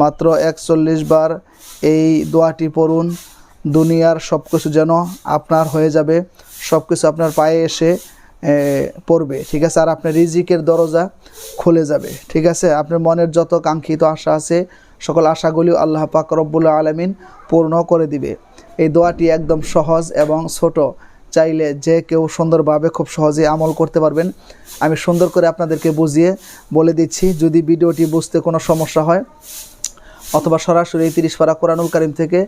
মাত্র একচল্লিশ বার এই দোয়াটি পড়ুন। দুনিয়ার সব কিছু যেন আপনার হয়ে যাবে সব কিছু আপনার পায়ে এসে পড়বে, ঠিক আছে? আর আপনার রিজিকের দরজা খুলে যাবে, ঠিক আছে? আপনার মনের যত কাঙ্ক্ষিত আশা আছে, সকল আশাগুলিও আল্লাহ পাক রব্বুল আলমিন পূর্ণ করে দিবে। এই দোয়াটি একদম সহজ এবং ছোট। চাইলে যে কেউ সুন্দরভাবে খুব সহজে আমল করতে পারবেন। আমি সুন্দর করে আপনাদেরকে বুঝিয়ে বলে দিচ্ছি, যদি ভিডিওটি বুঝতে কোনো সমস্যা হয় অথবা সরাসরি এই তিরিশ পারা কোরআনুল কারিম থেকে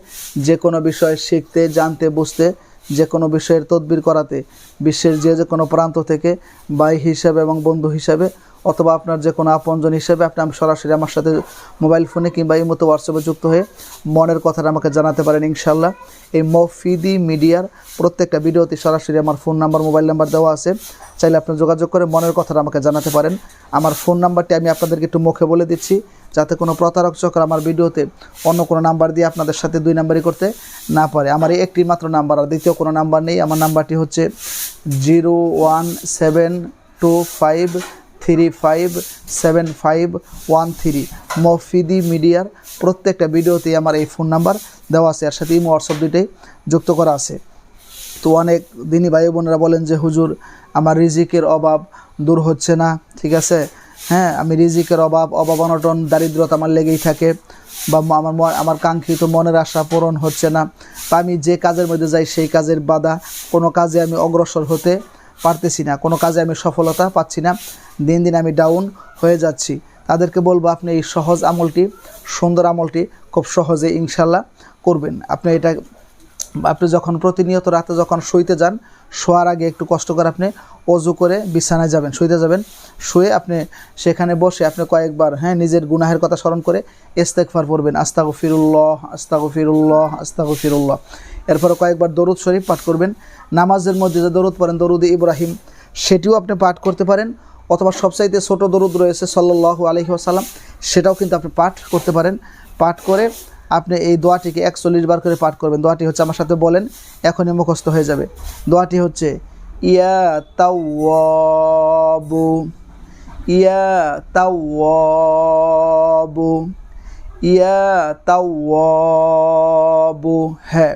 যে কোনো বিষয় শিখতে, জানতে, বুঝতে, যে কোনো বিষয়ের তদবির করাতে, বিশ্বের যে যে কোনো প্রান্ত থেকে ভাই হিসাবে এবং বন্ধু হিসাবে অথবা আপনার যে কোনো আপনজন হিসাবে আপনি আমি সরাসরি আমার সাথে মোবাইল ফোনে কিংবা এই মতো হোয়াটসঅ্যাপে যুক্ত হয়ে মনের কথাটা আমাকে জানাতে পারেন ইনশাল্লাহ এই মফিদি মিডিয়ার প্রত্যেকটা ভিডিওতে সরাসরি আমার ফোন নাম্বার, মোবাইল নাম্বার দেওয়া আছে। চাইলে আপনি যোগাযোগ করে মনের কথাটা আমাকে জানাতে পারেন। আমার ফোন নাম্বারটি আমি আপনাদেরকে একটু মুখে বলে দিচ্ছি। যাতে কোনো প্রতারক চক্র আমার ভিডিওতে অন্য কোনো নাম্বার দিয়ে আপনাদের সাথে দুই নাম্বারই করতে না পারে। আমার এই একটি মাত্র নাম্বার, আর দ্বিতীয় কোনো নাম্বার নেই। আমার নাম্বারটি হচ্ছে zero one seven two five three five seven five one three. মফিদি মিডিয়ার প্রত্যেকটা ভিডিওতেই আমার এই ফোন নাম্বার দেওয়া আছে। আর সাথে ইমো হোয়াটসঅ্যাপ দুইটাই যুক্ত করা আছে। তো অনেক দিনই ভাই বোনেরা বলেন যে, হুজুর, আমার রিজিকের অভাব দূর হচ্ছে না। ঠিক আছে? হ্যাঁ আমি রিজিকের অভাব অভাব অনটন, দারিদ্রতা আমার লেগেই থাকে বা আমার আমার কাঙ্ক্ষিত মনের আশা পূরণ হচ্ছে না। বা আমি যে কাজের মধ্যে যাই, সেই কাজের বাধা। কোনো কাজে আমি অগ্রসর হতে পারতেছি না। কোনো কাজে আমি সফলতা পাচ্ছি না। দিন দিন আমি ডাউন হয়ে যাচ্ছি। তাদেরকে বলব, আপনি এই সহজ আমলটি, সুন্দর আমলটি খুব সহজে ইনশাল্লাহ করবেন। আপনি এটা আপনি যখন প্রতিনিয়ত রাতে যখন শুইতে যান, শোয়ার আগে একটু কষ্ট করে আপনি অজু করে বিছানায় যাবেন, শুইতে যাবেন। শুয়ে আপনি সেখানে বসে আপনি কয়েকবার হ্যাঁ নিজের গুনাহের কথা স্মরণ করে ইস্তেকফার পড়বেন। আস্তাগো ফিরুল্লাহ আস্তাগো ফিরুল্লাহ আস্তাগো ফিরুল্লাহ এরপরে কয়েকবার দরুদ শরীফ পাঠ করবেন। নামাজের মধ্যে যে দরুদ পড়েন, দরুদ ইব্রাহিম, সেটিও আপনি পাঠ করতে পারেন। অথবা সবচাইতে ছোট দরুদ রয়েছে সাল্লাল্লাহু আলহি আসাল্লাম সেটাও কিন্তু আপনি পাঠ করতে পারেন। পাঠ করে আপনি এই দোয়াটিকে একচল্লিশ বার করে পাঠ করবেন। দোয়াটি হচ্ছে আমার সাথে বলেন, এখনই মুখস্থ হয়ে যাবে। দোয়াটি হচ্ছে, ইয়া তাওয়াবু ইয়া তাওয়াবু ইয়া তাওয়াবু হ্যাঁ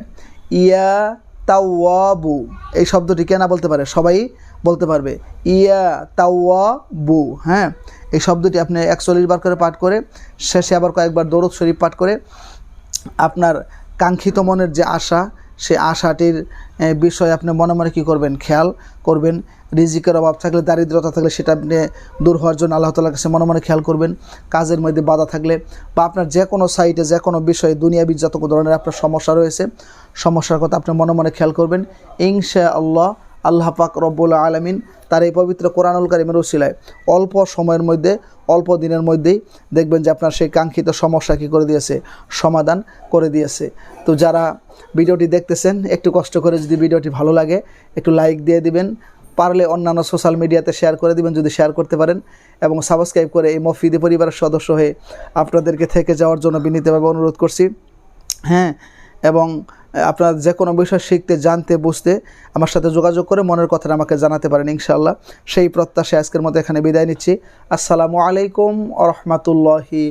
ইয়া তাওয়াবু। এই শব্দটি কেনা বলতে পারে? সবাই বলতে পারবে। ইয়া তাওয়াবু হ্যাঁ এই শব্দটি আপনি একচল্লিশ বার করে পাঠ করে, শেষে আবার কয়েকবার দরুদ শরীফ পাঠ করে আপনার কাঙ্ক্ষিত মনের যে আশা, সেই আশাটির বিষয়ে আপনি মনে মনে কী করবেন? খেয়াল করবেন। রিজিকের অভাব থাকলে, দারিদ্রতা থাকলে সেটা আপনি দূর হওয়ার জন্য আল্লাহ তালার কাছে মনে মনে খেয়াল করবেন। কাজের মধ্যে বাধা থাকলে বা আপনার যে কোনো সাইটে, যে কোনো বিষয়ে দুনিয়াবি যত ধরনের আপনার সমস্যা রয়েছে, সমস্যার কথা আপনি মনে মনে খেয়াল করবেন। ইনশা আল্লাহ আল্লাহ পাক রব্বুল আলমিন তার এই পবিত্র কোরআনুল কারিমের উসিলায় অল্প সময়ের মধ্যে, অল্প দিনের মধ্যেই দেখবেন যে আপনার সেই কাঙ্ক্ষিত সমস্যা কী করে দিয়েছে, সমাধান করে দিয়েছে। তো যারা ভিডিওটি দেখতেছেন, একটু কষ্ট করে যদি ভিডিওটি ভালো লাগে, একটু লাইক দিয়ে দিবেন, পারলে অন্যান্য সোশ্যাল মিডিয়াতে শেয়ার করে দিবেন যদি শেয়ার করতে পারেন, এবং সাবস্ক্রাইব করে এই মফিদি পরিবারের সদস্য হয়ে আপনাদেরকে থেকে যাওয়ার জন্য বিনীতভাবে অনুরোধ করছি। হ্যাঁ এবং আপনার যে কোনো বিষয় শিখতে, জানতে, বুঝতে আমার সাথে যোগাযোগ করে মনের কথাটা আমাকে জানাতে পারেন ইনশাআল্লাহ। সেই প্রত্যাশায় আজকের মতো এখানে বিদায় নিচ্ছি। আসসালামু আলাইকুম আ রহমতুল্লাহি